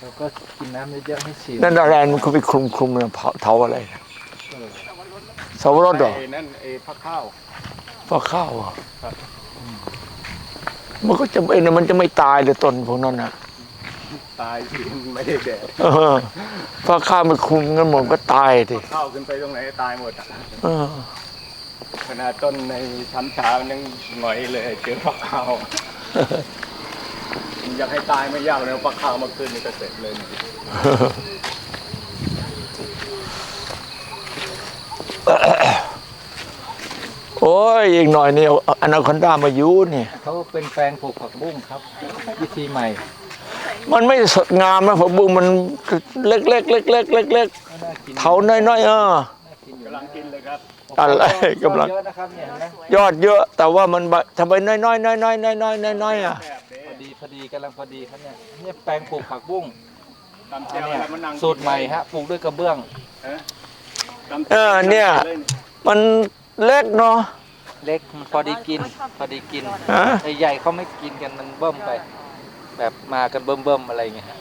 เราก็กินน้ำเยอะๆให้ฉีดนั่นอะไรมันก็ไปคลุมคลุมนะเผาเถาอะไรนะสาวรสเหรอไอ้นั่นไอ้พักข้าวฟ้าข้าวเหรอครับอืมมันก็จะเอ็นมันจะไม่ตายเลยต้นพวกนั้นนะตายที่มันไม่ได้แดดเออฟ้าข้าวมันคลุมกันหมดก็ตายดิข้าวขึ้นไปตรงไหนตายหมดอะเออขนาดต้นในชั้นเช้ายังหงอยเลยเจอพักข้าว อยากให้ตายไม่ยากเลยเอาพักข้าวมาขึ้นนี่ก็เสร็จเลยโอ้ยอีกหน่อยนี่เอาอนาคอนดามายุนี่เขาเป็นแปลงปลูกผักบุ้งครับ วิธีใหม่ มันไม่สดงามนะผักบุ้งมันเล็กๆเล็กๆเล็กๆเล็กก็น่ากินๆเถาน้อยๆเออน่ากินอยู่กำลังกินเลยครับอะไรกำลังเยอะนะครับเนี่ยเห็นไหมยอดเยอะแต่ว่ามันบะทำไมน้อยๆน้อยๆน้อยๆน้อยๆน้อยๆอะแบบนี้ พอดีพอดีกำลังพอดีครับเนี่ยเนี่ยแปลงปลูกผักบุ้งตำอัเจีนยวเนี้ยแล้วมันนั่งสูตรใหม่ฮะปลูกด้วยกระเบื้องฮะตำเออเนี่ย มันเล็กเนาะ เล็กพอดีกิน พอดีกินฮะ ใหญ่ๆเขาไม่กินกันมันเบิ่มไป แบบมากันเบิ่มๆอะไรอย่างเงี้ยฮะ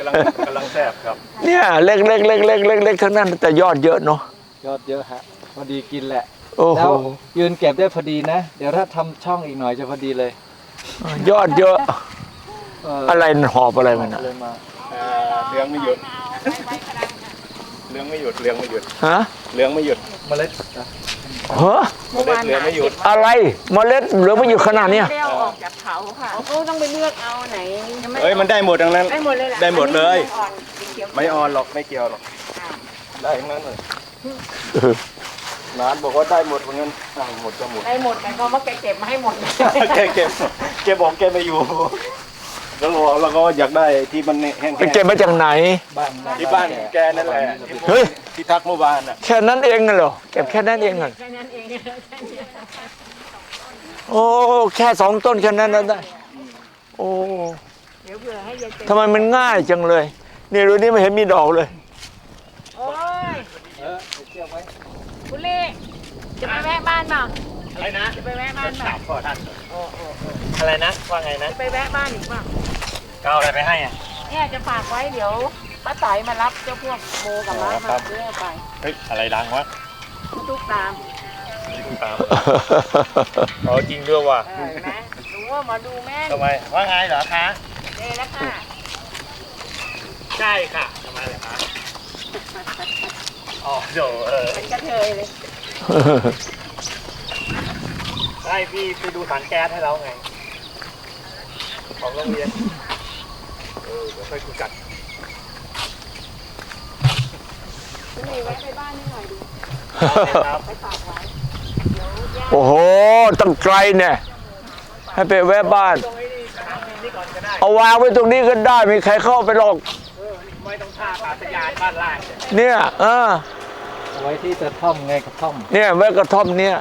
กำลังกำลังแซ่บครับเนี่ยเล็กๆเล็กๆเล็กๆเล็กๆทั้งนั้นแต่ยอดเยอะเนาะยอดเยอะฮะพอดีกินแหละ โอ้โหแล้วยืนเก็บได้พอดีนะ เดี๋ยวถ้าทำช่องอีกหน่อยจะพอดีเลย ยอดเยอะเอออะไรหอบอะไรมันอะเลยมาเอ่อเลี้ยงไม่หยุดเลี้ยงไม่หยุดเลี้ยงไม่หยุดฮะเลี้ยงไม่หยุดเมล็ดนะเฮ้อเลี้ยงเลี้ยงไม่หยุดอะไรเมล็ดเหลือไม่อยู่ขนาดเนี้ยไม่ได้เอาออกจากเขาค่ะเขาต้องไปเลือกเอาไหนยังไม่เอ้ยมันได้หมดทั้งนั้น ได้หมดเลยเหรอได้หมดเลยอันนี้มันอ่อนสีเขียวไม่ออนหรอกไม่เกี่ยวหรอกได้ทั้งนั้นเลยร้านบอกว่าได้หมดเหมือนกันอ้าวหมดก็หมดได้หมดแต่ก็ว่าแกเก็บมาให้หมดแกเก็บ แกบอกแกไม่อยู่ แล้วเราเราก็อยากได้ที่มันแห้งไปเก็บมาจากไหนบ้านๆที่บ้านแกนั่นแหละที่เฮ้ย ที่ทักเมื่อวานอะแค่นั้นเองเหรอเก็บแค่นั้นเองเหรอแค่นั้นเองโอ้แค่สองต้นแค่นั้นนะได้ โอ้เดี๋ยวเผื่อให้ยายเต็มทำไมมันง่ายจังเลย นี่ดูนี่ไม่เห็นมีดอกเลย โอ้ยเออไปเชื่อไว้คุณเล่จะไปแวะบ้านเปล่า อะไรนะจะไปแวะบ้านเปล่าขอท่านโอ้โอ้โอ้อะไรนะ ว่าไงนะจะไปแวะบ้านอีกเปล่าก็เอาอะไรไปให้อะ เนี่ยจะฝากไว้เดี๋ยวป้าไตายมารับเจ้าพวกโมกับม้ามาเรื่อยไปเฮ้ย อะไรดังวะทุกตามตามเอาจริงด้วยว่ะเออเห็นไหมรู้ว่าหมาดูแม่นทำไม ว่าไงเหรอคะ เลยแล้วค่ะใช่ค่ะทำไมเหรอคะอ๋อโดเออเป็นกระเทยเลย ให้พี่ไปดูถังแก๊สให้เราไง ของโรงเรียน เออเดี๋ยวค่อยคุยกันคุณมีไว้ไปบ้านนิดหน่อยดูครับ ไปฝากไว้เดี๋ยวย่าโอ้โห ตั้งไกลเนี่ย ให้ไปแวะบ้านตรงนี้นี่นะครับนี่ก่อนก็ได้ เอาวางไว้ตรงนี้ก็ได้ มีใครเข้าไปหรอก เออ ไม่ต้องท่าอากาศยานบ้านล่างเนี่ยเนี่ยเออเอาไว้ที่กระท่อมไงกระท่อม เนี่ยแวะกระท่อมเนี่ย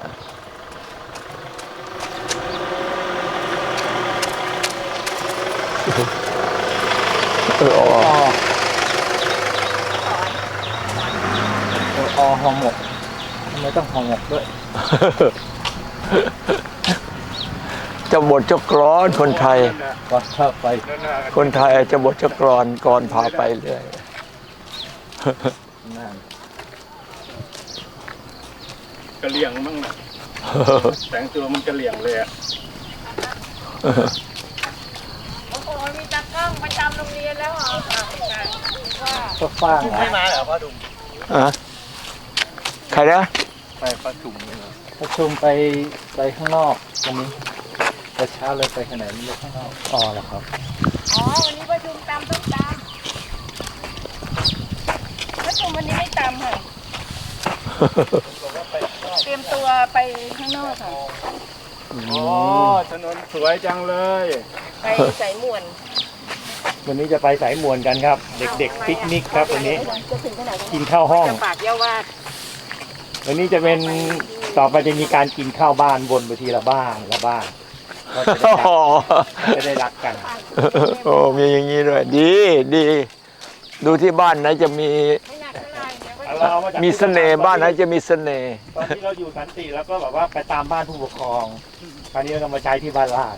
อออ๋ออเอออห่อหมกทำไมต้องห่อหมกด้วยจะบทจะกรอนคนไทย ก่อนเข้าไปคนไทยจะบทจะกรอนก่อนพาไปเรื่อยนั่นกระเหลี่ยงมั่งนะแต่งตัวมันกระเหลี่ยงเลยอะ มีตากล้องประจำโรงเรียนแล้วเหรออะว่าก็ฟ้างไม่นะมาเหรอพ่อดุมอะใครนะไปประชุมเลยเหรอประชุมไปไปข้างนอกวันนี้แต่เช้าเลยไปขนาดนี้เลยข้างนอกอ๋อเหรอครับอ๋อวันนี้ประชุมตามต้องตามประชุมวันนี้ไม่ตามค่ะเตรียมตัวไปข้างนอกค่ะอ๋อถนนสวยจังเลย ไปสายหมวน วันนี้จะไปสายมวนกันครับ เด็กๆปิกนิกครับวันนี้จะถึงขนาดนั้นกินข้าวห้อง จะปากเยาวาดวันนี้จะเป็นต่อไปจะมีการกินข้าวบ้านวนไปทีละบ้านละบ้านก็จะได้อ๋อรักจะได้รักกัน โอ้มีอย่างนี้ด้วย ดีดี ดูที่บ้านไหนจะมีไม่หนักเท่าไหร่เดี๋ยวก็เราเอามาจากมีเสน่ห์บ้านไหนจะมีเสน่ห์ตอนที่เราอยู่สันติแล้วก็แบบว่าไปตามบ้านผู้ปกครอง คราวนี้เรามาใช้ที่บ้านลาด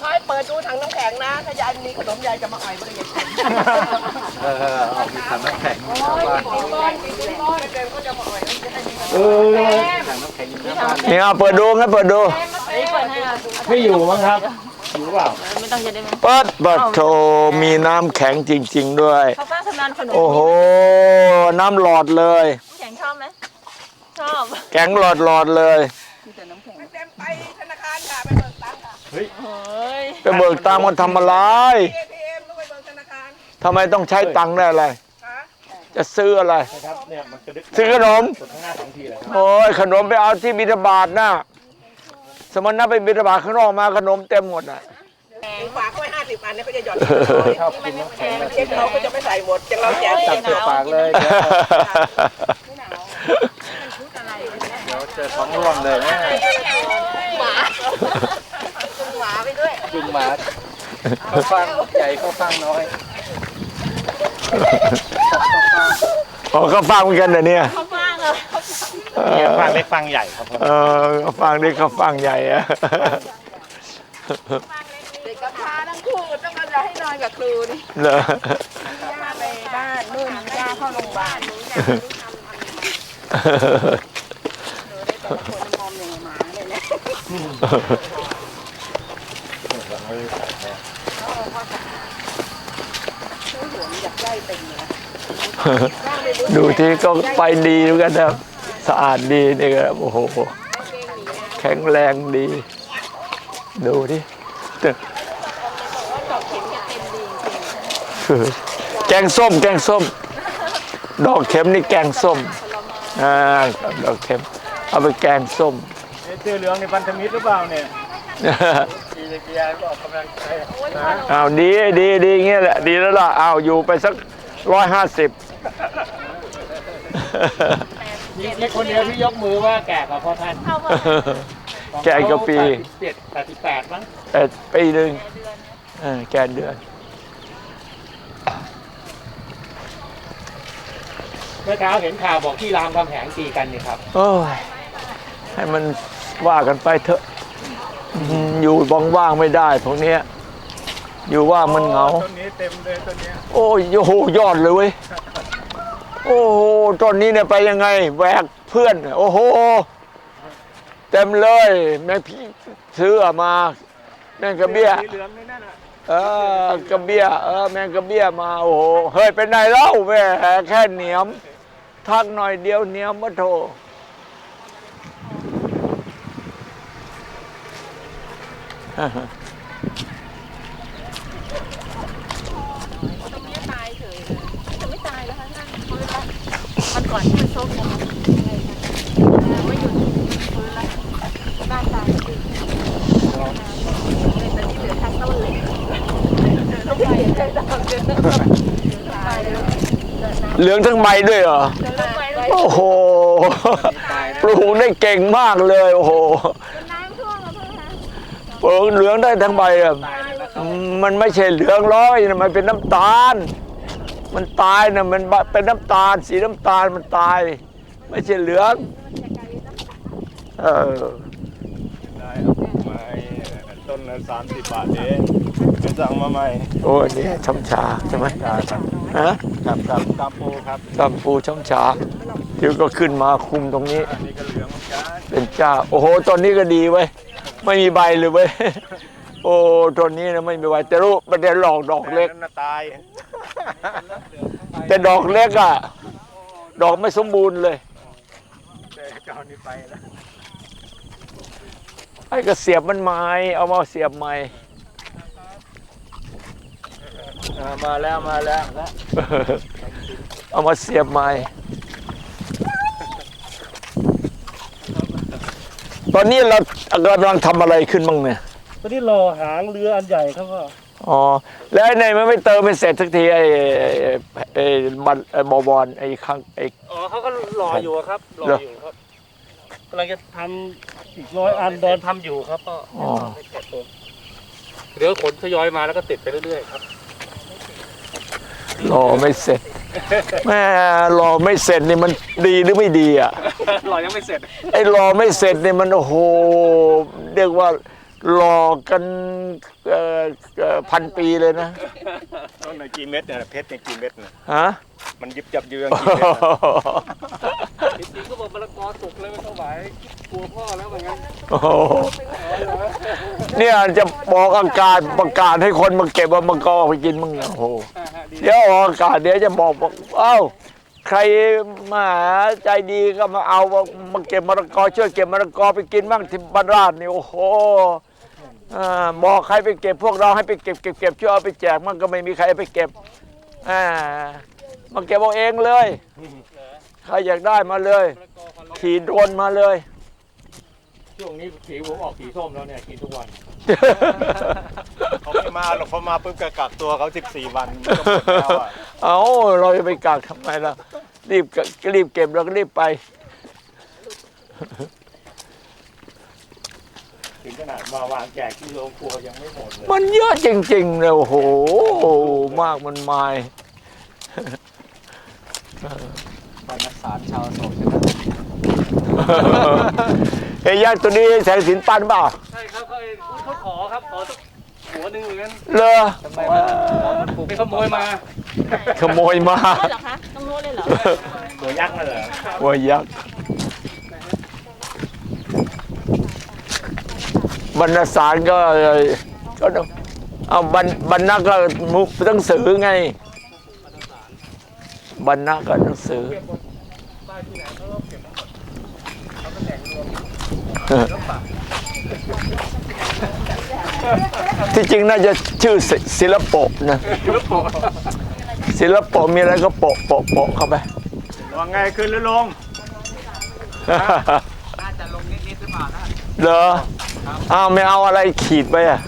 คอยเปิดดูถังน้ำแข็งนะถ้ายายมีขนมยายจะมาอ่อยบริเวณกินเออเอามีถังน้ำแข็งชาวบ้านกินก้อนกินก้อนเดินก็จะมาอ่อยจะได้มีเออถังน้ำแข็งอยู่หน้าบ้านนี่เอาเปิดดูงั้นเปิดดูนี่เปิดให้อะไม่อยู่มั้งครับอยู่เปล่าไม่ต้องจะได้ไหมเปิดเปิดโถมีน้ำแข็งจริง ๆ ด้วย เขาป้าชำนาญขนมโอ้โห น้ำหลอดเลย แข็งชอบไหมชอบ แข็งหลอดหลอดเลยเต็มไปธนาคารค่ะไปเบิกตังค์ค่ะเฮ้ ยไปเบิกตังค์มันทำอะไรเอทีเอ็มต้องไปเบิกธนาคารทำไมต้องใช้ตังค์ได้อะไรค่ะจะซื้ออะไร นะครับเนี่ยมันกระดึกซื้อขนม สุดข้างหน้าสองทีเลยโอ้ยขนมไปเอาที่บิณฑบาตนะสมณะไปบิณฑบาตข้างนอกมาขนมเต็มหมดอะฝากไว้ห้าสิบอันเนี่ยเขาจะหย่อนชอบกินน้ำแข็งนะเช็คเขาก็จะไม่ใส่หมดจะเราแจกจับเสือปากเลย เดี๋ยวเดี๋ยวเจอท้องร่วงเลยนะ หมาห มาไปด้วยจุงหมาเขาฟังใหญ่เขาฟังน้อยอ๋อก็ฟังเหมือนกันนะเนี่ยเขาฟังเหรอเอเนี่ยอฟังเล็กฟังใหญ่ครับเออก็ฟังดิเขาฟังใหญ่อะเด็กกับพาทั้งคู่ต้องมาจะให้นอนกับครูนี่เนอะย่าไปบ้านนู่นย่าเข้าโรงพยาบาลมอมอย่างหมาเลย เนี่ยดูที่ก็ไปดีเหมือนกันนะสะอาดดีนี่ก็โอ้โห แข็งแรงดี ดูดิแกงส้ม แกงส้ม ดอกเข็มนี่แกงส้มอ่าดอกเข็ม เอาไปแกงส้มเสื้อเหลืองในพันธมิตรหรือเปล่าเนี่ย ขี่จักรยานก็ออกกำลังกายนะอ้าวดีดีดีเงี้ยแหละดีแล้วล่ะอ้าวอยู่ไปสักร้อยห้าสิบมีคนเดียวที่ยกมือว่าแก่กว่าพ่อท่านแก่กว่าปีเจ็ดแปดสิบแปดมั้งเอ็ดปีหนึ่งแก่เดือนเมื่อเช้าเห็นข่าวบอกที่รามคำแหงตีกันนี่ครับโอ้ยให้มันว่ากันไปเถอะ อืมอยู่ว่างๆไม่ได้พวกเนี้ยอยู่ว่างมันเหงาต้นนี้เต็มเลยต้นนี้โอ้ยโอ้โหยอดเลยเว้ยโอ้โหต้นนี้เนี่ยไปยังไงแหวกเพื่อน โอ้โหเต็มเลยแม่พี่ซื้อมาแม่งกระเบี้ยสีเหลืองนี่นั่นน่ะเออกระเบี้ยเออแมงกระเบี้ยมาโอ้โหเฮ้ยเป็นไงเล่าแหมแค่เหนียมทักหน่อยเดียวเหนียมมาโถ ตรงนี้ตายเฉยเลยจะไม่ตายแล้วคะนั่นฟื้นละมันก่อนที่มันโซกลงมาอะไรนะไม่หยุดฟื้นละบ้านตายจริงแต่ที่เหลือทั้งต้นเลยต้องไปเดินตามเดินตามเดินตามเหลืองทั้งใบด้วยเหรอ เดินไปเลยโอ้โห ปลูกได้เก่งมากเลย โอ้โหน้ำท่วมแล้ว เพื่อนปลูกเหลืองได้ทั้งใบอะอืมมันไม่ใช่เหลืองร้อยนะมันเป็นน้ำตาล มันตายนะมันเป็นน้ำตาล สีน้ำตาลมันตาย ไม่ใช่เหลืองเออได้เอาไปต้นละสามสิบบาทเองไปสั่งมาใหม่โอ้ยนี่ช้ำชาใช่ไหมฮะกับกับกาปูครับกัมปูช้ำชาเดี๋ยวก็ขึ้นมาคุมตรงนี้อันนี้ก็เหลืองเหมือนกันเป็นเจ้า โอ้โหต้นนี้ก็ดีเว้ย ไม่มีใบเลยเว้ย โอ้ต้นนี้นะไม่มีใบแต่รู้ประเด็นหลอกดอกเล็กนั่นน่ะตายแต่ดอกเล็กอะ ดอกไม่สมบูรณ์เลยแต่เจ้านี่ไปแล้วไอ้ก็เสียบมันไม้เอามาเสียบไม้อ่ามาแล้วมาแล้วเอามาเสียบไม้ตอนนี้เรา กำลังทำอะไรขึ้นบ้างเนี่ยตอนนี้รอหางเรืออันใหญ่ครับพ่ออ๋อแล้วไอ้ในมันไม่เติมเป็นเสร็จสักทีไอ้ไอ้ไอ้บันไอ้บอบอนไอ้ข้างไอ้ อ๋อเขาก็รออยู่อะครับรอเหรออยู่ครับกำลังจะทำอีกร้อยอันเดินทำอยู่ครับพ่ออ๋อไม่เสร็จเลยเดี๋ยวขนทยอยมาแล้วก็ติดไปเรื่อยๆครับรอไม่เสร็จ แม่รอไม่เสร็จนี่มันดีหรือไม่ดีอะรอยังไม่เสร็จ ไอ้รอไม่เสร็จนี่มันโอ้โหเรียกว่าหลอกกันเอ่อเอ่อพันปีเลยนะต้นในกี่เม็ดเนี่ยเพชรในกี่เม็ดเนี่ยฮะมันยิบจับเยืองกี่เม็ดน่ะจริงๆก็บอกมะละกอสุกเลยไม่ต้องไหว กลัวพ่อแล้วเหมือนกันโอ้โหเนี่ยจะบอกอากาศประกาศให้คนมาเก็บว่ามันก็อไปกินมึงโอ้โหเดี๋ยวออกอากาศเดี๋ยวจะบอกบอกเอ้าใครมาใจดีก็มาเอามาเก็บมะละกอช่วยเก็บมะละกอไปกินบ้างที่บ้านราชนี่โอ้โหบอกใครไปเก็บพวกเราให้ไปเก็บเก็บเก็บช่วยเอาไปแจกมันก็ไม่มีใครไปเก็บอ่ามาเก็บเอาเองเลย ใครอยากได้มาเลย ขี่โดรนมาเลย ช่วงนี้สีผมออกสีส้มแล้วเนี่ยกินทุกวันเขาไม่มาหรอกพอมาปุ๊บก็กักตัวเขา14วันมันก็หมดแล้วอะเอาเราจะไปกักทำไมล่ะรีบก็รีบเก็บแล้วก็รีบไป ถึงขนาดมาวางแจกที่โรงครัวยังไม่หมดเลยมันเยอะจริงๆเลยโอ้โห มากมันมายบรรณสารชาวโศกใช่ไหม เอ้ยยักษ์ตัวนี้แสงสินปันเปล่าใช่ครับเขาเขาขอครับขอสักหัวหนึ่งเหมือนกันเลอทำไมมันมันปลูกไปขโมยมาขโมยมาได้เหรอคะต้องรู้เลยเหรอตัวยักษ์นั่นเหรอว่ายักษ์บรรณสารก็ก็ต้องเอาบรรบรรณะก็มุหนังสือไงบรรณะก็หนังสือ ที่จริงน่าจะชื่อศิศิลปะนะศิลปะมีอะไรก็โปะโปะโปะเข้าไปว่าไงขึ้นหรือลงน่าจะลงนิดๆหรือเปล่านะเหรออ้าวไม่เอาอะไรขีดไปอะ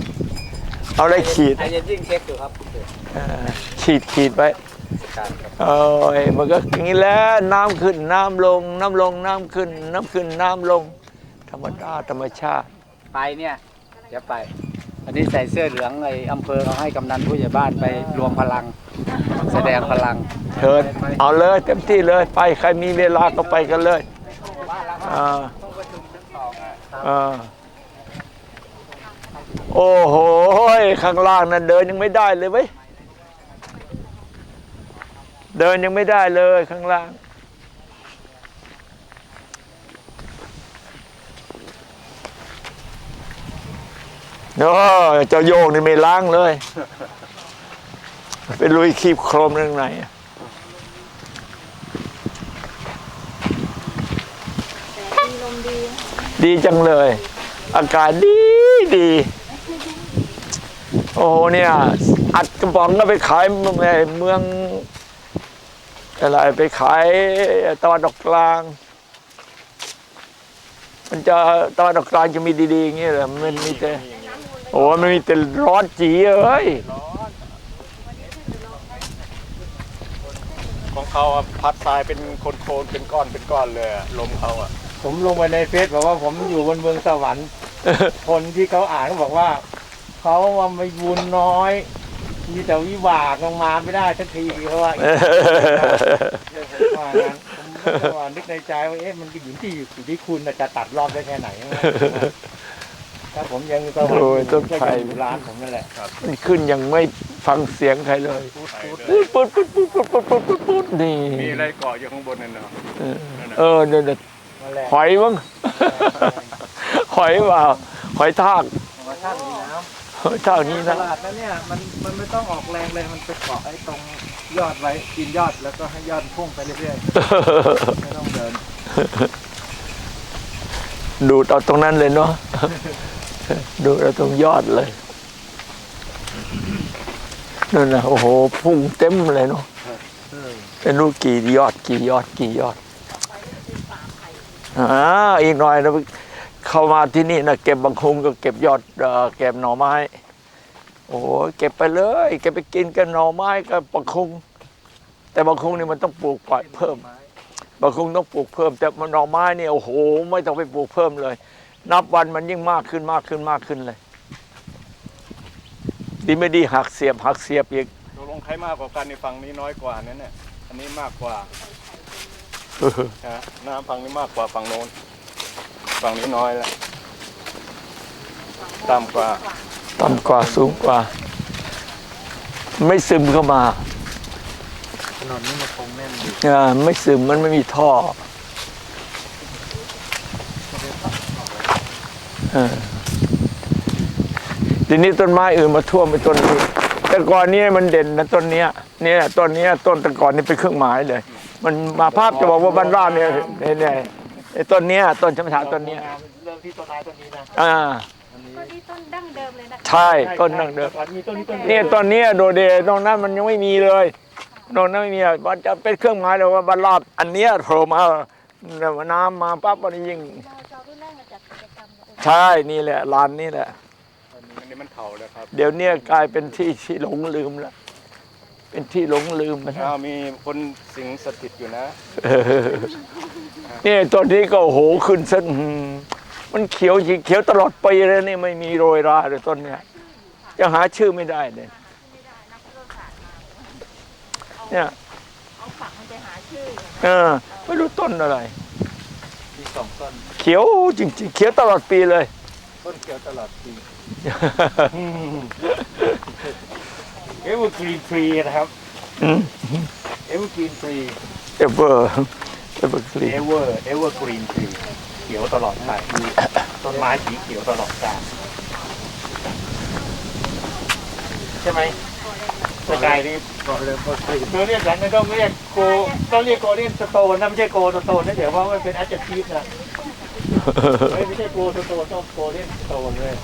เอาอะไรขีดใจเย็นยิ่งเช็คอยู่ครับเออขีดขีดไปเอ้ยมันก็อย่างนี้แหล้วน้ำขึ้นน้ำลง น้ำลงน้ำขึ้น น้ำขึ้นน้ำลง ธรรมดาธรรมชาติ ไปเนี่ยเดี๋ยวไป อันนี้ใส่เสื้อเหลืองไอ้อำเภอเขาให้กำนันผู้ใหญ่บ้านไปรวมพลัง แสดงพลังเชิญเอาเลยเต็มที่เลยไปใครมีเวลาก็ไปกันเลยอ่าอ่าโอ้โหข้างล่างนั่นเดินยังไม่ได้เลยเว้ยเดินยังไม่ได้เลยข้างล่าง เนาะเจ้าโยงนี่ไม่ล้างเลยไปลุยคีบโครมเรื่องไหนอะมีลมดีดีจังเลย อากาศดีดี โอ้โหเนี่ย อัดกระป๋องก็ไปขายเมืองเมืองอะไรไปขายตะวันออกกลาง มันจะตะวันออกกลางจะมีดีๆอย่างเงี้ยเหรอมันมีแต่ โอ้มันมีแต่ร้อนจีเอ้ยของเขาอะพัดทรายเป็นโคนๆเป็นก้อนเป็นก้อนเลยอะลมเขาอะผมลงไปในเฟซบอกว่าผมอยู่บนเมืองสวรรค์ คนที่เขาอ่านเขาบอกว่า เขาว่าไม่บุญน้อย มีแต่วิบากลงมาไม่ได้สักทีเขาว่าว่างั้นผมก็ว่านึกในใจว่าเอ๊ะมันอยู่ที่อยู่ที่คุณน่ะจะตัดรอบได้แค่ไหน ถ้าผมยังสวรรค์โอ้ยต้นก็ไผ่ยังอยู่ร้านผมนั่นแหละมันขึ้นยังไม่ฟังเสียงใครเลยพูดไปเลปุ๊ยดปุ๊ดปุ๊ดปุ๊ดปุ๊ดปุ๊ดปุ๊ดปุ๊ดนี่มีอะไรเกาะอยู่ข้างบนนั่นเนาะเออเออเนี่ยเนี่ยนั่นแหละหอยมั้ง หอยเปล่าหอยทากธรรมชาติมีน้หอยทากนี้ำตนะลาดนั้นเนี่ยมันมันไม่ต้องออกแรงเลยมันไปเกาะไอ้ตรงยอดไว้กินยอดแล้วก็ให้ยอดพุ่งไปเรื่อยๆไม่ต้องเดินดูดเอาตรงนั้นเลยเนาะ ดูดเอาตรงยอดเลยนั่นนะโอ้โหพุ่งเต็มเลยเนาะเป็นรู้กี่ยอดกี่ยอดกี่ยอดอ่าอีกหน่อยนะเข้ามาที่นี่นะเก็บบางคงก็เก็บยอดเก็บหน่อไม้ โอ้เก็บไปเลยเก็บไปกินกันหน่อไม้กับบางคงแต่บางคงนี่มันต้องปลูกปล่อยเพิ่มบางคงต้องปลูกเพิ่ม แต่มันหน่อไม้เนี่ยโอ้โห ไม่ต้องไปปลูกเพิ่มเลย นับวันมันยิ่งมากขึ้นมากขึ้นมากขึ้นเลย ดีไม่ดีหักเสียบหักเสียบอีกตกลงใครมากกว่ากันในฝั่งนี้น้อยกว่านั่นเนี่ยอันนี้มากกว่าฮะน้ำฝั่งนี้มากกว่าฝั่งโน้น ฝั่งนี้น้อยแล้วฝต่ำกว่าต่ำกว่าสูงกว่า ไม่ซึมเข้ามาถนนนี้มันคงแน่นอยู่อ่าไม่ซึมมันไม่มีท่อเออ ทีนี้ต้นไม้อื่นมาท่วมไปต้นนี้แต่ก่อนนี้มันเด่นนะต้นเนี้ยเนี่ยต้นเนี้ยต้นแต่ก่อนนี่เป็นเครื่องหมายเลย มันมาภาพจะบอกว่าบ้านราบเนี่ยเนี่ยเนี่ยไอ้ต้นเนี้ยต้นชมถาต้นเนี้ยเริ่มที่ต้นไม้ต้นนี้นะอ่าต้นนี้ต้นดั้งเดิมเลยนะคะใช่ต้นนั่งเดิมก่อนมีต้นนี้ต้นเนี่ยตอนเนี้ยโดเดตรงนั้นมันยังไม่มีเลยตรงนั้นไม่มีอะมันจะเป็นเครื่องหมายเลยว่าบรรลาดอันเนี้ยโผล่มาน้ำมาปั๊บมันยิ่ง ใช่นี่แหละลานนี่แหละ อันนี้มันเผาแล้วครับเดี๋ยวเนี้ยกลายเป็นที่ที่หลงลืมแล้วเป็นที่หลงลืมไปแล้อ้าววมีคนสิงสถิตอยู่นะเออเนี่ยต้นนี้ก็โอ้โหขึ้นเส้นหืมมันเขียวจริงเขียวตลอดปีเลยนี่ไม่มีโรยราเลยต้นเนี้ยยังหาชื่อไม่ได้เลยไม่ได้นักวิทยาศาสตร์มาเนี่ยเอาฝักมันไปหาชื่ออย่างเออไม่รู้ต้นอะไรมี สองต้น เขียวจริงๆเขียวตลอดปีเลย ต้นเขียวตลอดปี เอเวอร์กรีนทรีนะครับอืมเอเวอร์กรีนทรีเอเวอร์เอเวอร์กรีเอเวอร์เอเวอร์กรีนทรีเขียวตลอดไปต้นไม้สีเขียวตลอดกาลใช่ไหม กายนี่ก็เลยก็คือเราเรียกอย่างนั้นต้องเรียกโกต้องเรียกโกลเด้นสโตนนะไม่ใช่โกสโตนนะเดี๋ยวเพรามันเป็นแอดเจทีฟนะไม่ใช่โกสโตนต้องโกลเด้นสโตนเลย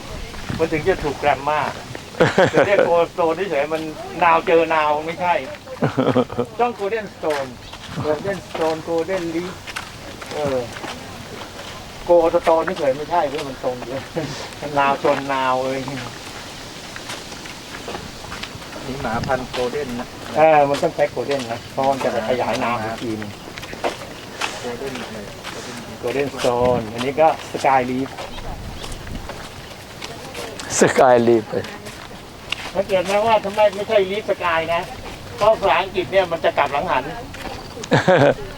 มันถึงจะถูกแกรมมาจะเรียกโกสโตนเฉยมันนาวเจอนาวไม่ใช่ ต้องโกลเด้นสโตนโกลเด้นสโตนโกลเด้นลีเออโกสโตนนี่เฉยไม่ใช่เพื่อมันตรงเลยนาวชนนาวเลย มีหมาพันธุ์โกลเด้นนะเออมันต้องใช้โกลเด้นนะเพราะมันจะไปขยายนาวอีกทีนึงโกลเด้นเลยโกลเด้นสโตนอันนี้ก็สกายลีฟสกายลีฟสังเกตไหมว่าทำไมไม่ใช่ลีฟสกายนะเพราะภาษาอังกฤษเนี่ยมันจะกลับหลังหัน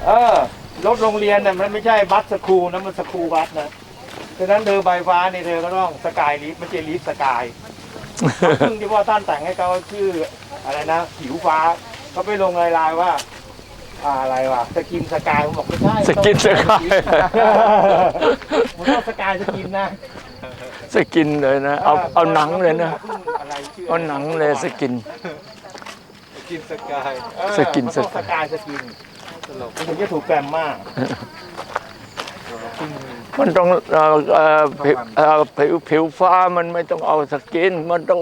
เออรถโรงเรียนน่ะมันไม่ใช่บัสสคูลนะมันสคูลบัสนะฉะนั้นเธอใบฟ้านี่เธอก็ต้องสกายลีฟไม่ใช่ลีฟสกาย ซึ่งที่ว่าท่านแต่งให้เขาชื่ออะไรนะผิวฟ้าเขาไปลงลายลายๆว่าอ่าอะไรวะสกินสกายผมบอกไม่ใช่สกินสกายผมต้องสกายสกินนะสกินเลยนะเอาเอาหนังเลยนะอะไรชื่เอาหนังเลยสกินกินสกายเออสกินมันต้องสสกายกายสกินตลกมันถึงจะถูกแกรมมาก มันต้องเอ่อเอ่อผิวเอ่อผิวผิวฟ้ามันไม่ต้องเอาสกิน มันต้อง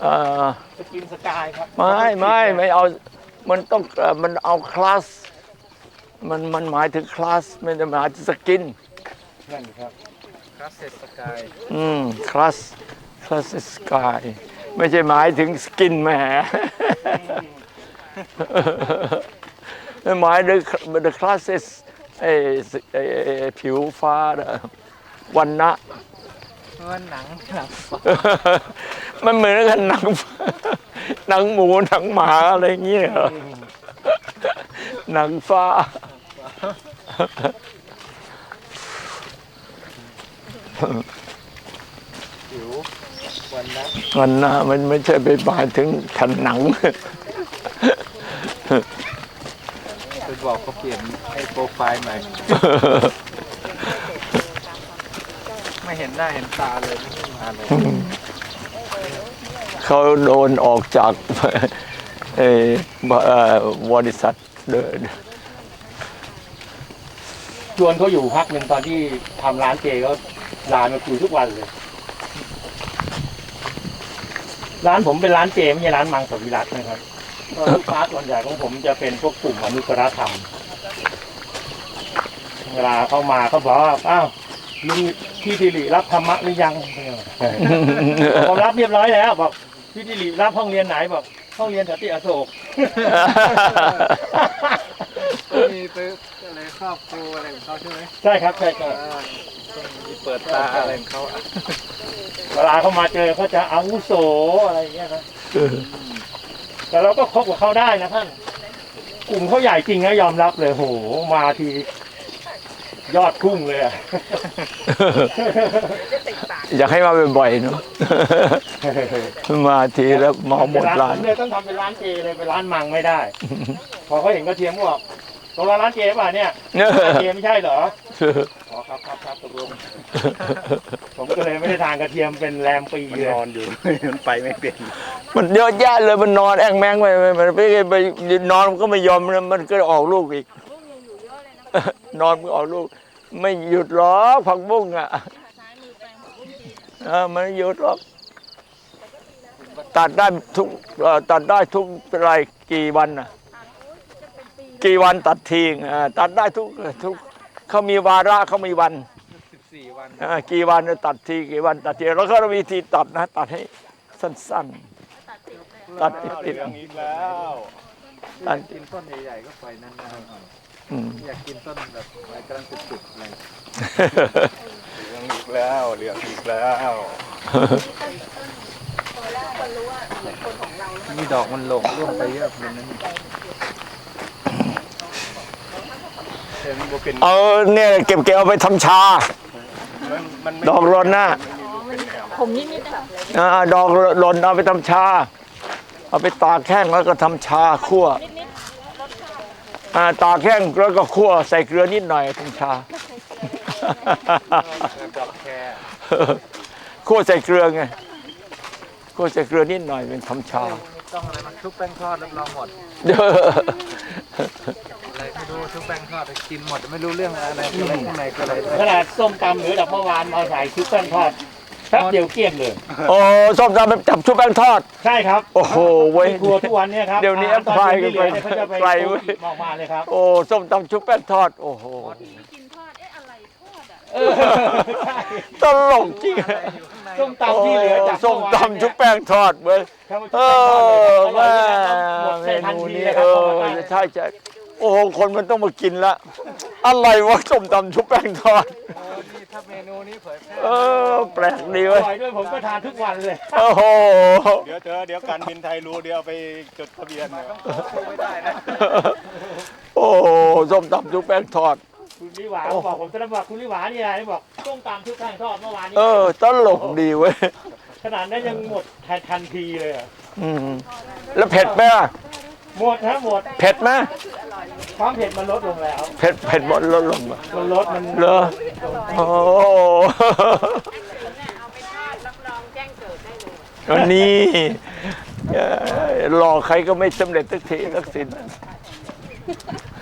เอ่อสกินสกายครับไม่ไม่ไม่เอา มันต้องเอ่อมันเอาคลาส มันมันหมายถึงคลาสไม่ได้หมายถึงสกิน นั่นครับคลาสเซสกายอืมคลาสคลาสสกายไม่ใช่หมายถึงสกินแหม หมายถึง the classes ไอ้ไอ้ไอ้ไอ้ผิวฟ้าน่ะวันนะมันหนังหนังมันเหมือนกันหนัง หนังหมูหนังหมาอะไรอย่างเงี้ยเหรอหนังฟ้า ผิววันนะวันนะมันไม่ใช่ไปหมายถึงแผ่นหนังไป บอกเขาเปลี่ยนให้โปรไฟล์ใหม่ ไม่เห็นหน้าเห็นตาเลยไม่มาเลยเขาโดนออกจากเอ่อบเอ่อบริษัทเดินชวนเขาอยู่พักหนึ่งตอนที่ทำร้านเจเขาลามาคุยทุกวันเลย ร้านผมเป็นร้านเจไม่ใช่ร้านมังสวิรัตนะครับก็ ลูกค้าส่วนใหญ่ของผมจะเป็นพวกกลุ่มอนุตรธรรม เวลาเข้ามาเขาบอกว่าอ้าวลุงพี่ดิริรับธรรมะหรือยังผมรับเรียบร้อยแล้วบอกพี่ดิริรับห้องเรียนไหนบอกห้องเรียนแถวที่อโศกมีไปอะไรครอบครัวอะไรของเขาใช่ไหมใช่ครับใช่ครับมีเปิดตาอะไรของเขาอะเวลาเขามาเจอเขาจะอาวุโสอะไรอย่างเงี้ยนะ แต่เราก็คบกับเขาได้นะท่านกลุ่มเขาใหญ่จริงนะยอมรับเลยโหมาทียอดพุ่งเลยอะ อยากให้มาบ่อยๆเนาะ มาทีแล้วเมาหมดร้าน ผมเลยต้องทำเป็นร้านเจเลยเป็นร้านมังไม่ได้ พอเขาเห็นกระเทียมก็บอกตรงร้านเจป่ะเนี่ยร้านเจไม่ใช่เหรออ๋อค รับครับครับตกลงผมก็เลยไม่ได้ทานกระเทียมเป็นแรมปีมันเลยนอนอยู่ มันไปไม่เป็นมันเยอะแยะเลยมันนอนแองแมงไปไปไปไปไปนอนมันก็ไม่ยอมมันก็ออกลูกอีก ลูกยังอยู่เยอะเลยนะนอนมันออกลูก ไม่หยุดหรอกผักบุ้งอะซ้ายมือแปลงผักบุ้งจีนเออมันไม่หยุดหรอกตัดได้ทุกเอ่อตัดได้ทุกไรกี่วันน่ะทานโอ้ยจะเป็นปีกี่วันตัดทิ้งอ่าตัดได้ทุกทุกเขามีวาระเขามีวัน14 วันอ่ากี่วันจะตัดทีกี่วันตัดทีแล้วก็มีทีตัดนะ ตัดให้สั้น ๆ ตัดติดเหติดลืองอีกแล้วตัดกินต้นใหญ่ๆก็ปล่อยนานๆหน่อยอืม อยากกินต้นแบบอะไรกำลังสุดๆอะไรเหลืองอีกแล้วเหลืองอีกแล้วนี่ดอกมันหลงร่วงไปเยอะเลยนะนี่เห็นว่าเป็น เอาเนี่ยเก็บเกี่ยวเอาไปทำชามันมันไม่ ดอกรนน่ะผมนิดนิดนะคะอ่าดอกรนเอาไปทำชา เอาไปตากแห้งแล้วก็ทำชาคั่วนิดนิดรสชาติอ่าตากแห้งแล้วก็คั่วใส่เกลือนิดหน่อยทำชาดอกแครคั่วใส่เกลือไงคั่วใส่เกลือนิดหน่อยเป็นทำชาไม่ต้องอะไรมันชุบแป้งทอดรับรองหมด ชุบแป้งทอดไปกินหมดไม่รู้เรื่องอะไรคืออะไรข้างในคืออะไรขนาดส้มตำหรือจากเมื่อวานเอาใส่ชุบแป้งทอดแป๊บเดียวเกลี้ยงเลย โอ้ส้มตำไปจับชุบแป้งทอด ใช่ครับโอ้โหเว้ยในครัวทุกวันเนี่ยครับเดี๋ยวนี้อาหารตอนไฟเย็นที่เหลือเนี่ยไฟเขาจะไปไฟเว้ยออกมาเลยครับโอ้ส้มตำชุบแป้งทอดโอ้โหกินทอดเอ๊ะอะไรทอดอะเออใช่ตลกจริงส้มตำที่เหลือจากส้มตำชุบแป้งทอดเว้ยถ้ามันเอชุบแป้งทอดเลยอหมดแม่ในเมทันนูทีนี้เลยคเอรับอใช่ใช่ โอ้โหคนมันต้องมากินละอะไรวะส้มตำชุบแป้งทอดโอ้นี่ถ้าเมนูนี้เผยแพร่เออ แปลกดีอเว้ยร่อยด้วยผมก็ทานทุกวันเลย โอ้โห เดี๋ยวเจอเดี๋ยวการบินไทยรู้เดี๋ยวเอาไปจดทะเบียนนะไม่ได้นะ โอ้โหส้มตำชุบแป้งทอด คุณลิหวาบอกผมจะบอกคุณลิหวานี่อะไรบอกส้มตำชุบแป้งทอดเมื่อวานนี้เออตลกดีเว้ยขนาดนั้นยังหมดทันทีเลยอะอืมแล้วเผ็ดไหมล่ะ หมดฮะหมดเผ็ดไหมความเผ็ดมันลดลงแล้วเผ็ดเผ็ดหมดลดลงมามันลดมันเหรอโอ้โหเอาไปทอดรับรองแจ้งเกิดได้เลยอันนี้เอ่อหลอกใครก็ไม่สำเร็จสักทีสักสิน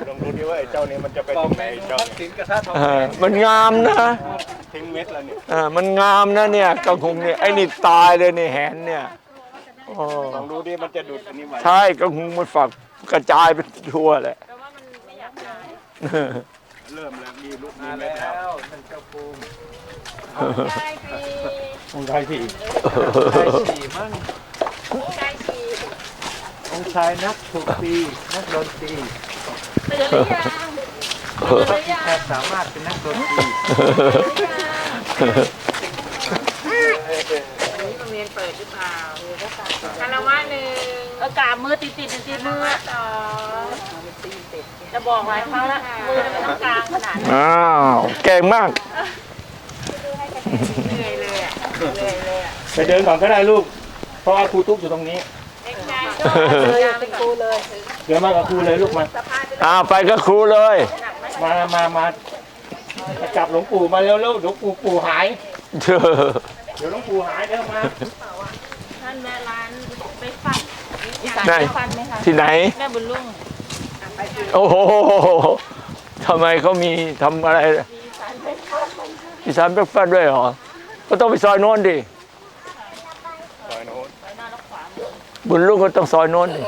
ลองดูดิว่าไอ้เจ้านี้มันจะไปบอกถึงไหเมนนูเจ้าทักษิณกระทะทองเอแดองมันงามนะทิ้งเม็ดแล้วเนี่ยเออมันงามนะเนี่ยกระหงเนี่ยไอ้นี่ตายเลยเนี่ยแหนเนี่ย โอ้ลองดูดิมันจะดูดอันนี้ไหมใช่กระหงมันฝักกระจายไปทั่วแหละแต่ว่ามันไม่อยากตายเริ่มแล้วมีลูกมีมาเม็ดแล้แล้ววมันเจ้าปูมได้ปีองค์ชายสี่ชายสี่มั่งได้ปีองค์ชายนักถูกตีนักดนตรีตื่นหรือยังตื่นหรือยังแพทย์สามารถเป็นนักดนตรีโรงเรีย นเปิดหรือเปล่าคารวะหนึ่งเออกาบมือติดติดติดติดมือสองจะบอกหลายครั้งแล้วมือมันต้องกลางขนาดนี้อ้าวเก่งมาก เหนื่อยเลยอะเหนื่อยเลยอะไปเดินก่อนก็ได้ลูก เพราะว่าครูตุ๊กอยู่ตรงนี้ เด็กชายก็เลยเป็นครูเลยเดี๋ยวมากับครูเลยลูกมาสภาพจะอ้าวไปก็ครูเลยหนักไหมมามามามาจับหลวงปู่มาเร็วๆเดี๋ยวปู่ปู่หายเด้อ เดี๋ยวหลวงปู่หายเดี๋ยวมาท่านแม่ร้านไปฟันอยากไหนไปฟันไหมคะที่ไหน แม่บุญลุงโอ้โหทำไมเขามีทำอะไรมีสารเบรกฟาสต์ด้วยเหรอ ก็ต้องไปซอยโน้นดิซอยโน้นบุญลูกก็ต้องซอยโน้นดิ